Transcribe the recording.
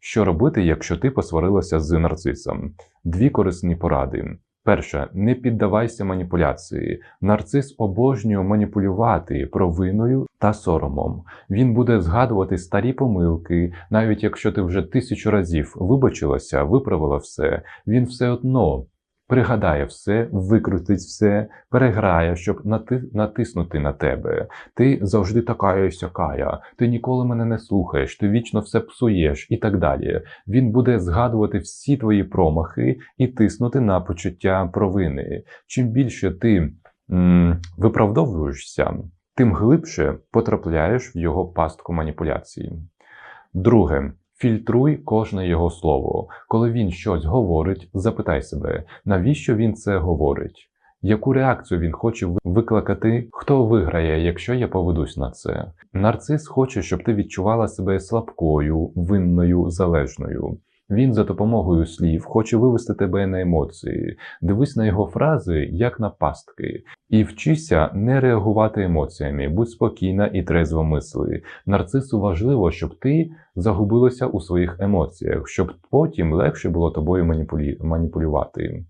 Що робити, якщо ти посварилася з нарцисом? Дві корисні поради. Перше, не піддавайся маніпуляції. Нарцис обожнює маніпулювати провиною та соромом. Він буде згадувати старі помилки, навіть якщо ти вже тисячу разів вибачилася, виправила все, він все одно пригадає все, викрутить все, переграє, щоб нати... натиснути на тебе. Ти завжди така і сякая, ти ніколи мене не слухаєш, ти вічно все псуєш і так далі. Він буде згадувати всі твої промахи і тиснути на почуття провини. Чим більше ти м, виправдовуєшся, тим глибше потрапляєш в його пастку маніпуляції. Друге. Фільтруй кожне його слово. Коли він щось говорить, запитай себе, навіщо він це говорить? Яку реакцію він хоче викликати? Хто виграє, якщо я поведусь на це? Нарцис хоче, щоб ти відчувала себе слабкою, винною, залежною. Він за допомогою слів хоче вивести тебе на емоції. Дивись на його фрази як на пастки, і вчися не реагувати емоціями. Будь спокійна і трезво мисли. Нарцису важливо, щоб ти загубилася у своїх емоціях, щоб потім легше було тобою маніпулювати.